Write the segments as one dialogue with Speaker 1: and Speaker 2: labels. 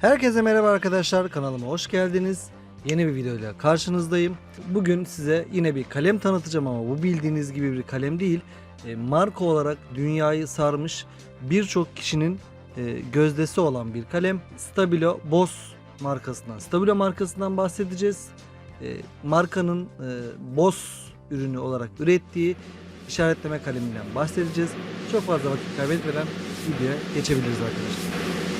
Speaker 1: Herkese merhaba arkadaşlar kanalıma hoş geldiniz. Yeni bir videoyla karşınızdayım. Bugün size yine bir kalem tanıtacağım ama bu bildiğiniz gibi bir kalem değil. E, marka olarak dünyayı sarmış birçok kişinin e, gözdesi olan bir kalem. Stabilo Boss markasından. Stabilo markasından bahsedeceğiz. E, markanın e, Boss ürünü olarak ürettiği işaretleme kaleminden bahsedeceğiz. Çok fazla vakit kaybetmeden videoya geçebiliriz arkadaşlar.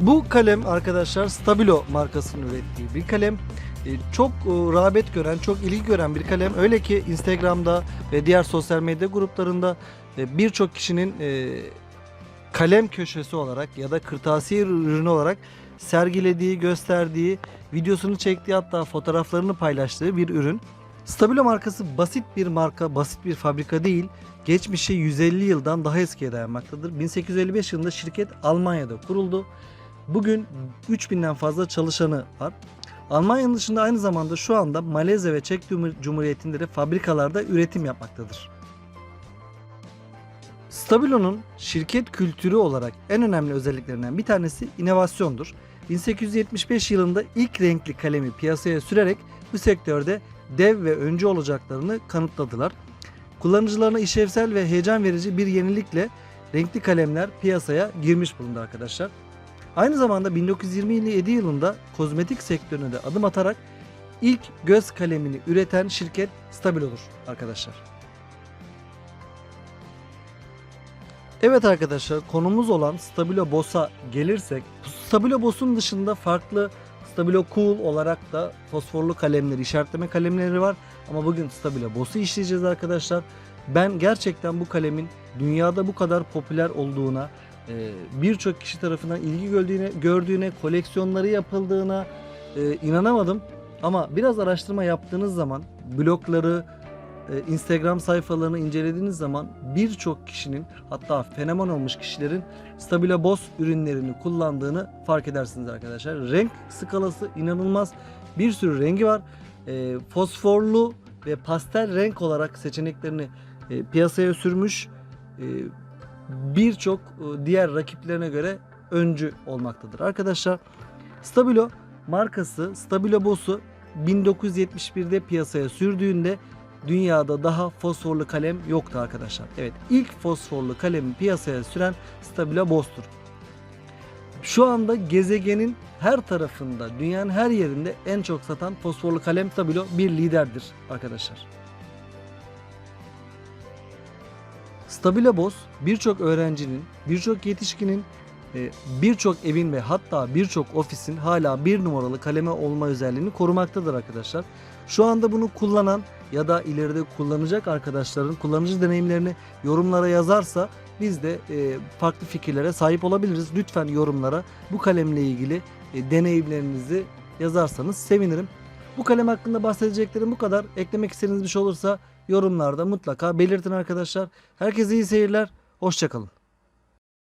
Speaker 1: Bu kalem arkadaşlar Stabilo markasının ürettiği bir kalem. E, Çok e, rağbet gören, çok ilgi gören bir kalem. Öyle ki Instagram'da ve diğer sosyal medya gruplarında e, birçok kişinin kalem köşesi olarak ya da kırtasiye ürünü olarak sergilediği, gösterdiği, videosunu çektiği hatta fotoğraflarını paylaştığı bir ürün. Stabilo markası basit bir marka, basit bir fabrika değil. Geçmişi 150 yıldan daha eskiye dayanmaktadır. 1855 yılında şirket Almanya'da kuruldu. Bugün 3000'den fazla çalışanı var. Almanya'nın dışında aynı zamanda şu anda Malezya ve Çek Cumhur- Cumhuriyeti'nde de fabrikalarda üretim yapmaktadır. Stabilo'nun şirket kültürü olarak en önemli özelliklerinden bir tanesi inovasyondur. 1875 yılında ilk renkli kalemi piyasaya sürerek bu sektörde dev ve öncü olacaklarını kanıtladılar. Kullanıcılarına işlevsel ve heyecan verici bir yenilikle renkli kalemler piyasaya girmiş bulundu arkadaşlar. Aynı zamanda 1927 yılında kozmetik sektörüne de adım atarak ilk göz kalemini üreten şirket Stabilo'dur arkadaşlar. Evet arkadaşlar konumuz olan Stabilo Boss'a gelirsek Stabilo Boss'un dışında farklı Stabilo Cool olarak da fosforlu kalemleri, işaretleme kalemleri var. Ama bugün Stabilo Boss'u işleyeceğiz arkadaşlar. Ben gerçekten bu kalemin dünyada bu kadar popüler olduğuna, birçok kişi tarafından ilgi gördüğüne, gördüğüne, koleksiyonları yapıldığına e, inanamadım. Ama biraz araştırma yaptığınız zaman blogları, e, Instagram sayfalarını incelediğiniz zaman birçok kişinin hatta fenomen olmuş kişilerin Stabilo Boss ürünlerini kullandığını fark edersiniz arkadaşlar. Renk skalası inanılmaz. Bir sürü rengi var. E, fosforlu ve pastel renk olarak seçeneklerini e, piyasaya sürmüş. E, birçok e, diğer rakiplerine göre öncü olmaktadır. Arkadaşlar Stabilo markası Stabilo Boss'u 1971'de piyasaya sürdüğünde dünyada daha fosforlu kalem yoktu arkadaşlar. Evet ilk fosforlu kalemi piyasaya süren Stabilo Boss'tur. Şu anda gezegenin her tarafında, dünyanın her yerinde en çok satan fosforlu kalem Stabilo bir liderdir arkadaşlar. Stabilo Boss birçok öğrencinin, birçok yetişkinin, e, birçok evin ve hatta birçok ofisin hala bir numaralı kaleme olma özelliğini korumaktadır arkadaşlar. Şu anda bunu kullanan ya da ileride kullanacak arkadaşların kullanıcı deneyimlerini yorumlara yazarsa biz de e, farklı fikirlere sahip olabiliriz. Lütfen yorumlara bu kalemle ilgili e, deneyimlerinizi yazarsanız sevinirim. Bu kalem hakkında bahsedeceklerim bu kadar. Eklemek istediğiniz bir şey olursa yorumlarda mutlaka belirtin arkadaşlar. Herkese iyi seyirler. Hoşçakalın.